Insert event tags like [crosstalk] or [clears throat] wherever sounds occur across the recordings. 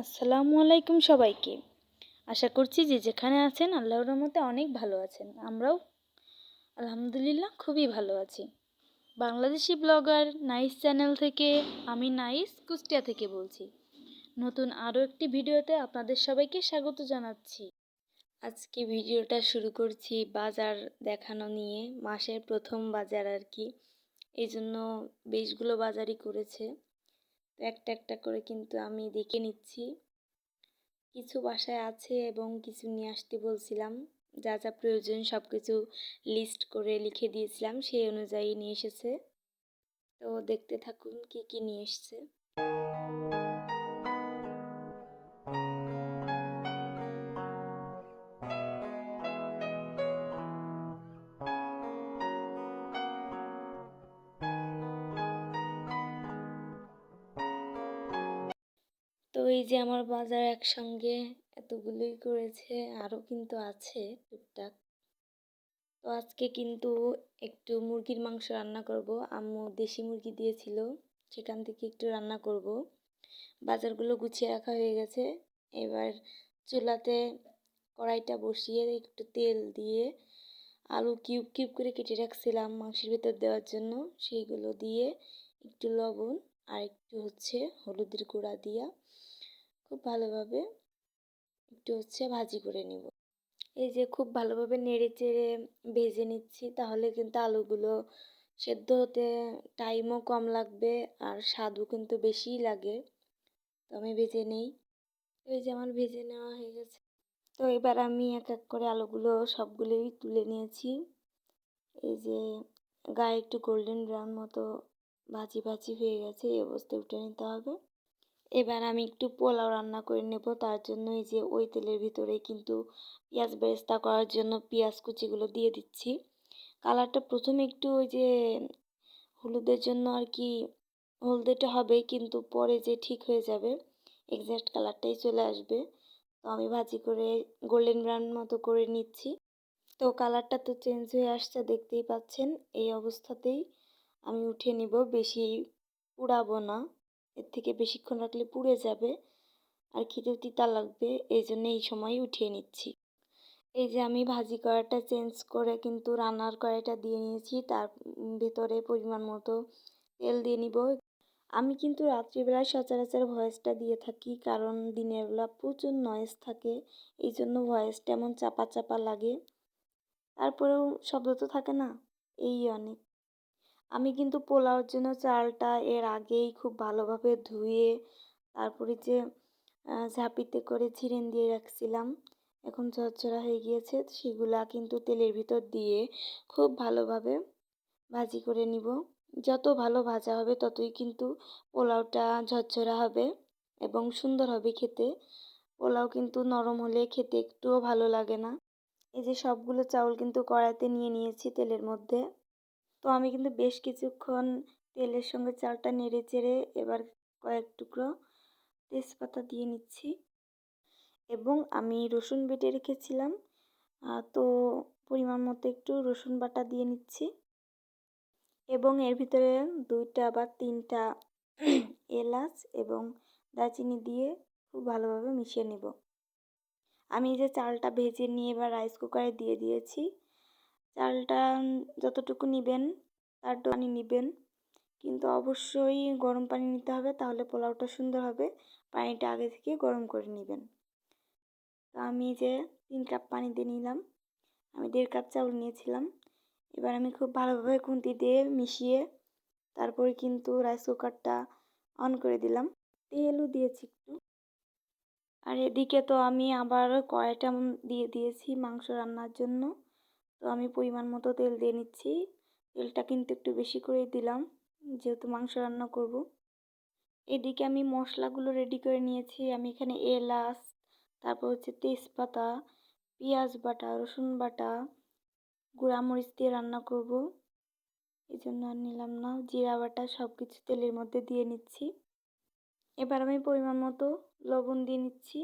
আসসালামু আলাইকুম সবাইকে। আশা করছি যে যেখানে আছেন আল্লাহর রহমতে অনেক ভালো আছেন। আমরাও আলহামদুলিল্লাহ খুবই ভালো আছি। বাংলাদেশি ব্লগার নাইস চ্যানেল থেকে আমি নাইস কুষ্টিয়া থেকে বলছি। নতুন আরও একটি ভিডিওতে আপনাদের সবাইকে স্বাগত জানাচ্ছি। আজকে ভিডিওটা শুরু করছি বাজার দেখানো নিয়ে, মাসের প্রথম বাজার আর কি। এই জন্য বেশগুলো বাজারই করেছে। তো একটা একটা করে কিন্তু আমি দেখে নিচ্ছি। কিছু বাসায় আছে এবং কিছু নিয়ে আসতে বলছিলাম। যা যা প্রয়োজন সব কিছু লিস্ট করে লিখে দিয়েছিলাম, সেই অনুযায়ী নিয়ে এসেছে। তো দেখতে থাকুন কি কি নিয়ে এসছে। এই যে আমার বাজার একসঙ্গে এতগুলোই করেছে, আরও কিন্তু আছে টুকটাক। তো আজকে কিন্তু একটু মুরগির মাংস রান্না করব। আম্মু দেশি মুরগি দিয়েছিল, সেখান থেকে একটু রান্না করব। বাজারগুলো গুছিয়ে রাখা হয়ে গেছে। এবার চুলাতে কড়াইটা বসিয়ে একটু তেল দিয়ে আলু কিউব কিউব করে কেটে রাখছিলাম মাংসের ভেতর দেওয়ার জন্য। সেইগুলো দিয়ে একটু লবণ আর একটু হচ্ছে হলুদের গুঁড়া দিয়া খুব ভালোভাবে একটু হচ্ছে ভাজি করে নিব। এই যে খুব ভালোভাবে নেড়ে চেড়ে ভেজে নিচ্ছি, তাহলে কিন্তু আলুগুলো সেদ্ধ হতে টাইমও কম লাগবে আর স্বাদও কিন্তু বেশিই লাগে। তো আমি ভেজে নেই। এই যে আমার ভেজে নেওয়া হয়ে গেছে। তো এবার আমি এক এক করে আলুগুলো সবগুলোই তুলে নিয়েছি। এই যে গায়ে একটু গোল্ডেন ব্রাউন মতো ভাজি ভাজি হয়ে গেছে, এই অবস্থায় উঠে নিতে হবে। এবার আমি একটু পোলাও রান্না করে নেব। তার জন্য এই যে ওই তেলের ভিতরে কিন্তু পেঁয়াজ বেরেস্তা করার জন্য পেঁয়াজ কুচিগুলো দিয়ে দিচ্ছি। কালারটা প্রথমে একটু ওই যে হলুদের জন্য আর কি হলদেটা হবে, কিন্তু পরে যে ঠিক হয়ে যাবে এক্স্যাক্ট কালারটাই চলে আসবে। তো আমি ভাজি করে গোল্ডেন ব্রাউন মতো করে নিচ্ছি। তো কালারটা তো চেঞ্জ হয়ে আসছে, দেখতেই পাচ্ছেন। এই অবস্থাতেই আমি উঠে নিব, বেশি পুড়াবো না। এর থেকে বেশিক্ষণ রাখলে পুড়ে যাবে আর খেতেও তিতা লাগবে, এই জন্য এই সময় উঠিয়ে নিচ্ছি। এই যে আমি ভাজি কড়াইটা চেঞ্জ করে কিন্তু রান্নার কড়াইটা দিয়ে নিয়েছি, তার ভেতরে পরিমাণ মতো তেল দিয়ে নিব। আমি কিন্তু রাত্রিবেলায় সচরাচর ভয়েসটা দিয়ে থাকি, কারণ দিনের বেলা প্রচুর নয়েজ থাকে, এই জন্য ভয়েসটা এমন চাপা চাপা লাগে। তারপরেও শব্দ তো থাকে না, এই অনেক। আমি কিন্তু পোলাওর জন্য চালটা এর আগেই খুব ভালোভাবে ধুয়ে, তারপরে যে ঝাঁপিতে করে ছিরেন দিয়ে রাখছিলাম, এখন ঝরঝরা হয়ে গিয়েছে, সেগুলা কিন্তু তেলের ভিতর দিয়ে খুব ভালোভাবে ভাজি করে নিব। যত ভালো ভাজা হবে ততই কিন্তু পোলাওটা ঝরঝরা হবে এবং সুন্দর হবে খেতে। পোলাও কিন্তু নরম হলে খেতে একটুও ভালো লাগে না। এই যে সবগুলো চাউল কিন্তু কড়াইতে নিয়ে নিয়েছি তেলের মধ্যে। তো আমি কিন্তু বেশ কিছুক্ষণ তেলের সঙ্গে চালটা নেড়ে চেড়ে এবার কয়েক টুকরো তেজপাতা দিয়ে নিচ্ছি এবং আমি রসুন বেটে রেখেছিলাম। তো পরিমাণ মতো একটু রসুন বাটা দিয়ে নিচ্ছি এবং এর ভিতরে দুইটা বা তিনটা [clears throat] এলাচ এবং দারচিনি দিয়ে খুব ভালোভাবে মিশিয়ে নেব। আমি যে চালটা ভেজে নিয়ে এবার রাইস কুকারে দিয়ে দিয়েছি। চালটা যতটুকু নেবেন, তার পানি নেবেন। কিন্তু অবশ্যই গরম পানি নিতে হবে, তাহলে পোলাওটা সুন্দর হবে। পানিটা আগে থেকে গরম করে নেবেন। তো আমি যে তিন কাপ পানি দিয়ে নিলাম। আমি দেড় কাপ চাউল নিয়েছিলাম। এবার আমি খুব ভালোভাবে খুন্তি দিয়ে মিশিয়ে তারপরে কিন্তু রাইস কুকারটা অন করে দিলাম। তেলও দিয়েছি একটু। আর এদিকে তো আমি আবার কড়াইটা দিয়ে দিয়েছি মাংস রান্নার জন্য। তো আমি পরিমাণ মতো তেল দিয়ে নিচ্ছি। তেলটা কিন্তু একটু বেশি করে দিলাম, যেহেতু মাংস রান্না করব। এদিকে আমি মশলাগুলো রেডি করে নিয়েছি। আমি এখানে এলাচ, তারপর হচ্ছে তেজপাতা, পেঁয়াজ বাটা, রসুন বাটা, গুঁড়ামরিচ দিয়ে রান্না করব। এই জন্য আর নিলাম না। জিরা বাটা সব কিছু তেলের মধ্যে দিয়ে নিচ্ছি। এবার আমি পরিমাণ মতো লবণ দিয়ে নিচ্ছি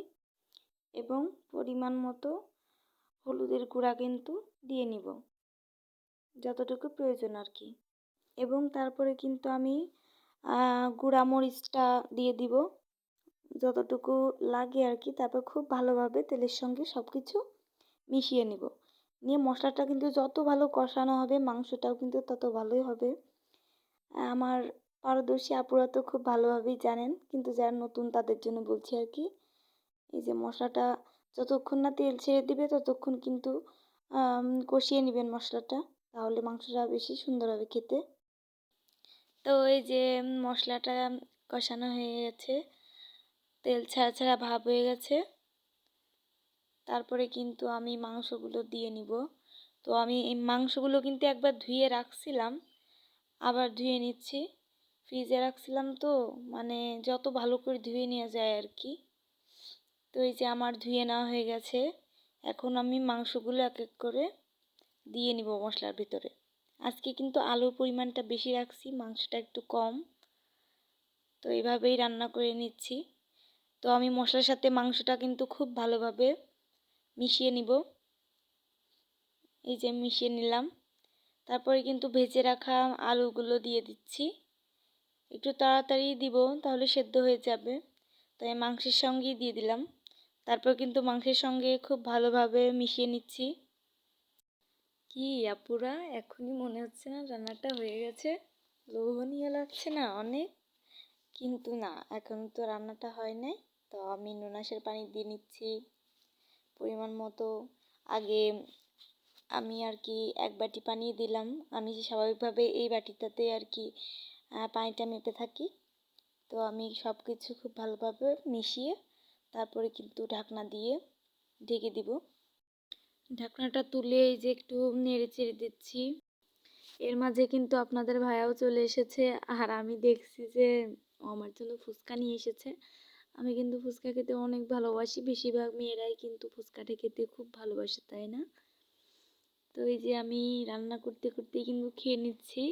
এবং পরিমাণ মতো হলুদের গুঁড়া কিন্তু দিয়ে নিব, যতটুকু প্রয়োজন আর কি। এবং তারপরে কিন্তু আমি গুঁড়া মরিচটা দিয়ে দিব, যতটুকু লাগে আর কি। তারপর খুব ভালোভাবে তেলের সঙ্গে সব কিছু মিশিয়ে নিব। নিয়ে মশলাটা কিন্তু যত ভালো কষানো হবে, মাংসটাও কিন্তু তত ভালোই হবে। আমার পারদর্শী আপুরা তো খুব ভালোভাবেই জানেন, কিন্তু যারা নতুন তাদের জন্য বলছি আর কি, এই যে মশলাটা যতক্ষণ না তেল ছেড়ে দিবে, ততক্ষণ কিন্তু কষিয়ে নেবেন মশলাটা। তাহলে মাংসটা বেশি সুন্দর হবে খেতে। তো এই যে মশলাটা কষানো হয়ে গেছে। তেল ছাড়া ছাড়া ভাব হয়ে গেছে। তারপরে কিন্তু আমি মাংসগুলো দিয়ে নিব। তো আমি এই মাংসগুলো কিন্তু একবার ধুয়ে রাখছিলাম। আবার ধুয়ে নিচ্ছি। ফ্রিজে রাখছিলাম তো মানে যত ভালো করে ধুয়ে নেওয়া যায় আর কি। তো এই যে আমার ধুয়ে নেওয়া হয়ে গেছে, এখন আমি মাংসগুলো এক এক করে দিয়ে নিব মশলার ভিতরে। আজকে কিন্তু আলুর পরিমাণটা বেশি রাখছি, মাংসটা একটু কম। তো এইভাবেই রান্না করে নিচ্ছি। তো আমি মশলার সাথে মাংসটা কিন্তু খুব ভালোভাবে মিশিয়ে নিব। এই যে মিশিয়ে নিলাম। তারপরে কিন্তু ভেজে রাখা আলুগুলো দিয়ে দিচ্ছি। একটু তাড়াতাড়ি দিব, তাহলে সেদ্ধ হয়ে যাবে। তাই মাংসের সঙ্গেই দিয়ে দিলাম। তারপর কিন্তু মাংসের সঙ্গে খুব ভালোভাবে মিশিয়ে নিচ্ছি। কি আপুরা, এখনই মনে হচ্ছে না রান্নাটা হয়ে গেছে। লোভনীয় লাগছে না অনেক? কিন্তু না, এখন তো রান্নাটা হয় নাই। তো আমি নুনাসের পানি দিয়ে নিচ্ছি পরিমাণ মতো। আগে আমি আর কি এক বাটি পানি দিলাম। আমি স্বাভাবিকভাবে এই বাটিটাতে আর কি পানিটা মেপে থাকি। তো আমি সব কিছু খুব ভালোভাবে মিশিয়ে তারপরে কিন্তু ঢাকনা দিয়ে ঢেকে দিব। ঢাকনাটা তুলে এই যে একটু নেড়ে চেড়ে দিচ্ছি। এর মাঝে কিন্তু আপনাদের ভাইয়াও চলে এসেছে আর আমি দেখছি যে আমার জন্য ফুচকা নিয়ে এসেছে। আমি কিন্তু ফুচকা খেতে অনেক ভালোবাসি, বেশিরভাগ মেয়েরাই কিন্তু ফুচকাটা খেতে খুব ভালোবাসে, তাই না? তো এই যে আমি রান্না করতে করতেই কিন্তু খেয়ে নিচ্ছি।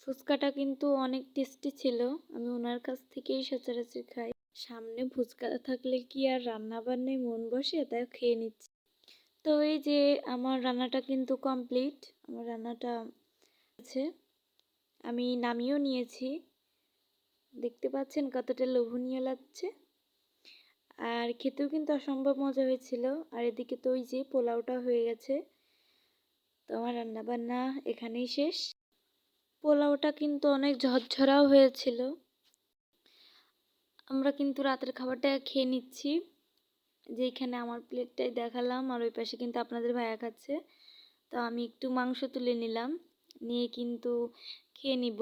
ফুচকাটা কিন্তু অনেক টেস্টি ছিল, আমি ওনার কাছ থেকেই সচরাচর খাই। সামনে ফুচকা থাকলে কি আর রান্না বান্নায় মন বসে? তাই খেয়ে নিচ্ছি। তো এই যে আমার রান্নাটা কিন্তু কমপ্লিট আমার রান্নাটা আছে আমি নামিয়েও নিয়েছি। দেখতে পাচ্ছেন কতটা লোভনীয় লাগছে। আর খেতেও কিন্তু অসম্ভব মজা হয়েছিল। আর এদিকে তো ওই যে পোলাওটা হয়ে গেছে। তো আমার রান্নাবান্না এখানেই শেষ। পোলাওটা কিন্তু অনেক ঝরঝরাও হয়েছিল। আমরা কিন্তু রাতের খাবারটা খেয়ে নিচ্ছি। যেখানে আমার প্লেটটাই দেখালাম আর ওই পাশে কিন্তু আপনাদের ভাইয়া খাচ্ছে। তো আমি একটু মাংস তুলে নিলাম, নিয়ে কিন্তু খেয়ে নিব।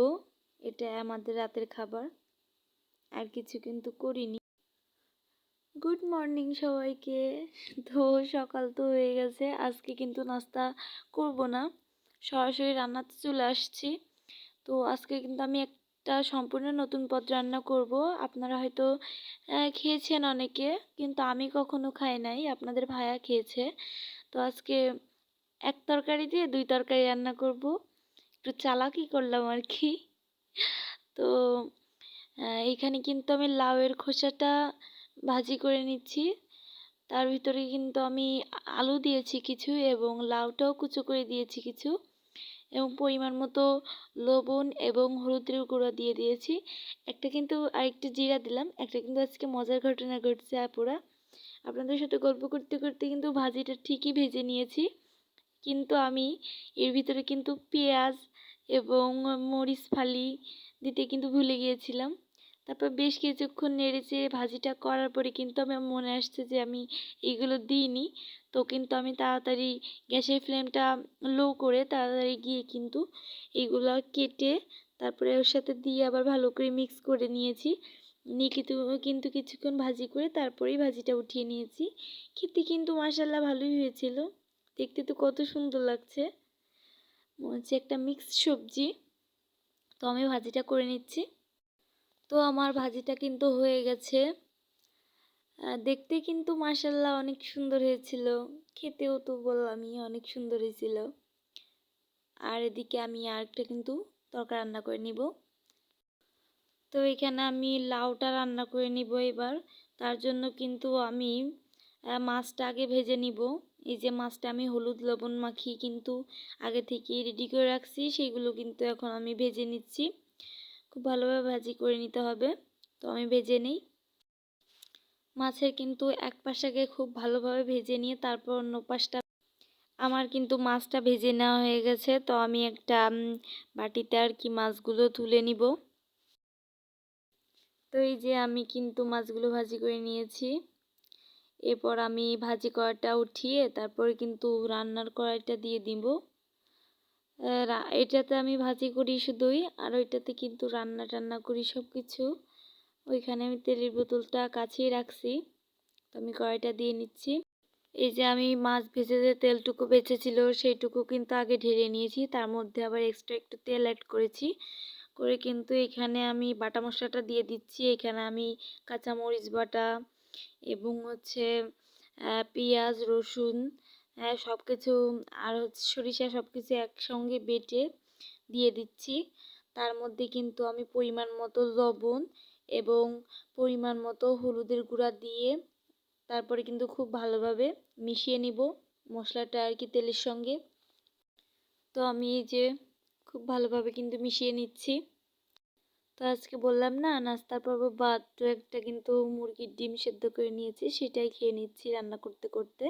এটা আমাদের রাতের খাবার। আর কিছু কিন্তু করিনি। গুড মর্নিং সবাইকে। তো সকাল তো হয়ে গেছে, আজকে কিন্তু নাস্তা করব না। সরাসরি রান্নাতে চলে আসছি। তো আজকে কিন্তু আমি একটা সম্পূর্ণ নতুন পদ রান্না করব। আপনারা হয়তো খেয়েছেন অনেকে, কিন্তু আমি কখনো খাই নাই, আপনাদের ভাইয়া খেয়েছে। তো আজকে এক তরকারি দিয়ে দুই তরকারি রান্না করব। একটু চালাকি করলাম আর কি তো এইখানে কিন্তু আমি লাউয়ের খোসাটা ভাজি করে নিচ্ছি। তার ভিতরে কিন্তু আমি আলু দিয়েছি কিছু এবং লাউটাও কুচো করে দিয়েছি কিছু। এবং পরিমাণ মতো লবণ এবং হলুদের গুঁড়ো দিয়ে দিয়েছি। একটা কিন্তু আরেকটা জিরা দিলাম। একটা কিন্তু আজকে মজার ঘটনা ঘটছে আপুরা। আপনাদের সাথে গল্প করতে করতে কিন্তু ভাজিটা ঠিকই ভেজে নিয়েছি। কিন্তু আমি এর ভিতরে কিন্তু পেঁয়াজ এবং মরিচ ফালি দিতে কিন্তু ভুলে গিয়েছিলাম। তারপর বেশ কিছুক্ষণ নেড়েচে ভাজিটা করার পরে কিন্তু আমার মনে আসছে যে আমি এইগুলো দিইনি। তো কিন্তু আমি তাড়াতাড়ি গ্যাসের ফ্লেমটা লো করে তাড়াতাড়ি গিয়ে কিন্তু এইগুলো কেটে তারপরে ওর সাথে দিয়ে আবার ভালো করে মিক্স করে নিয়েছি। নিয়ে কিন্তু কিন্তু কিছুক্ষণ ভাজি করে তারপরেই ভাজিটা উঠিয়ে নিয়েছি। খেতে কিন্তু মাসাল্লাহ ভালোই হয়েছিল। দেখতে তো কত সুন্দর লাগছে। মনে হচ্ছে একটা মিক্সড সবজি। তো আমি ভাজিটা করে নিচ্ছি। তো আমার ভাজিটা কিন্তু হয়ে গেছে। দেখতে কিন্তু মাসাল্লাহ অনেক সুন্দর হয়েছিল। খেতেও তো বললামই অনেক সুন্দর হয়েছিল। আর এদিকে আমি আরেকটা কিন্তু তরকা রান্না করে নিব। তো এখানে আমি লাউটা রান্না করে নিব এবার। তার জন্য কিন্তু আমি মাছটা আগে ভেজে নিব। এই যে মাছটা আমি হলুদ লবণ মাখিয়ে কিন্তু আগে থেকে রেডি করে রাখছি সেইগুলো কিন্তু এখন আমি ভেজে নিচ্ছি। খুব ভালোভাবে ভাজি করে নিতে হবে। তো আমি ভেজে নিই। মাছের কিন্তু এক পাশটাকে খুব ভালোভাবে ভেজে নিয়ে তারপর অন্য পাশটা আমার কিন্তু মাছটা ভেজে নেওয়া হয়ে গেছে। তো আমি একটা বাটিতে আর কি মাছগুলো তুলে নিব। তো এই যে আমি কিন্তু মাছগুলো ভাজি করে নিয়েছি। এরপর আমি ভাজি করাটা উঠিয়ে তারপরে কিন্তু রান্নার কড়াইটা দিয়ে দিব। এটাতে আমি ভাজি করি শুধুই, আর ওইটাতে কিন্তু রান্না টান্না করি সব কিছু ওইখানে আমি তেলের বোতলটা কাছেই রাখছি, তো আমি কড়াইটা দিয়ে নিচ্ছি। এই যে আমি মাছ ভেজে যে তেলটুকু বেঁচেছিল সেইটুকু কিন্তু আগে ঢেলে নিয়েছি, তার মধ্যে আবার এক্সট্রা একটু তেল অ্যাড করেছি। করে কিন্তু এখানে আমি বাটা মশলাটা দিয়ে দিচ্ছি। এখানে আমি কাঁচামরিচ বাটা এবং হচ্ছে পেঁয়াজ, রসুন সব কিছু আর সরিষা সব কিছু একসঙ্গে বেটে দিয়ে দিচ্ছি। তার মধ্যে কিন্তু আমি পরিমাণ মতো লবণ এবং পরিমাণ মতো হলুদের গুঁড়া দিয়ে তারপরে কিন্তু খুব ভালোভাবে মিশিয়ে নিব মশলাটা আর কি তেলের সঙ্গে। তো আমি এই যে খুব ভালোভাবে কিন্তু মিশিয়ে নিচ্ছি। তো আজকে বললাম না, নাস্তার পর্ব বাদ তো একটা কিন্তু মুরগির ডিম সেদ্ধ করে নিয়েছি, সেটাই খেয়ে নিচ্ছি রান্না করতে করতে।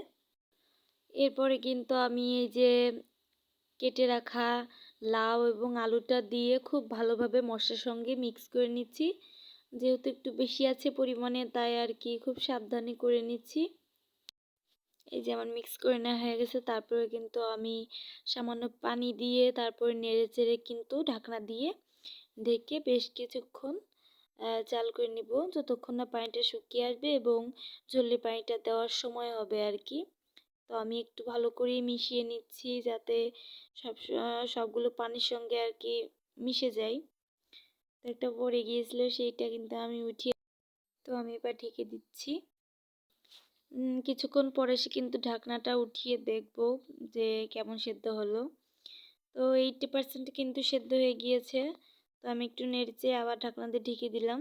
এরপরে কিন্তু আমি এই যে কেটে রাখা লাউ এবং আলুটা দিয়ে খুব ভালোভাবে মশলার সঙ্গে মিক্স করে নিচ্ছি। যেহেতু একটু বেশি আছে পরিমাণে, তাই আর কি খুব সাবধানে করে নিচ্ছি। এই যে আমার মিক্স করে নেওয়া হয়ে গেছে, তারপরে কিন্তু আমি সামান্য পানি দিয়ে তারপরে নেড়ে চেড়ে কিন্তু ঢাকনা দিয়ে ঢেকে বেশ কিছুক্ষণ চাল করে নিব। যতক্ষণ না পানিটা শুকিয়ে আসবে এবং ঝোলের পানিটা দেওয়ার সময় হবে আর কি। তো আমি একটু ভালো করেই মিশিয়ে নিচ্ছি যাতে সব সবগুলো পানির সঙ্গে আর কি মিশে যায়। তো একটা পড়ে গিয়েছিল সেইটা কিন্তু আমি উঠিয়ে তো আমি এবার ঢেকে দিচ্ছি। কিছুক্ষণ পরে সে কিন্তু ঢাকনাটা উঠিয়ে দেখব যে কেমন সেদ্ধ হলো। তো এইটটি পার্সেন্ট কিন্তু সেদ্ধ হয়ে গিয়েছে। তো আমি একটু নেড়েচে আবার ঢাকনা দিয়ে ঢেকে দিলাম।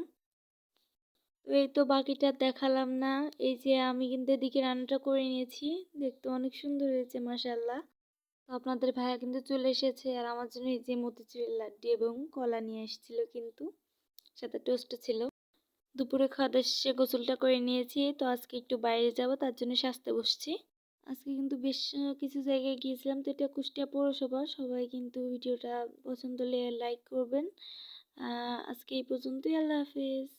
তো এই তো বাকিটা দেখালাম না। এই যে আমি কিন্তু এদিকে রান্নাটা করে নিয়েছি। দেখতে অনেক সুন্দর হয়েছে মাসাল্লাহ তো আপনাদের ভাইয়া কিন্তু চলে এসেছে আর আমার জন্য এই যে মতিচুরের লাড্ডু এবং কলা নিয়ে এসেছিল কিন্তু। সাথে টোস্ট ছিল। দুপুরে খাওয়া দাওয়া শেষে গোসলটা করে নিয়েছি। তো আজকে একটু বাইরে যাব, তার জন্য সাজতে বসছি। আজকে কিন্তু বেশ কিছু জায়গায় গিয়েছিলাম। তো এটা কুষ্টিয়া পৌরসভা। সবাই কিন্তু ভিডিওটা পছন্দ হলে লাইক করবেন। আজকে এই পর্যন্তই। আল্লাহ হাফেজ।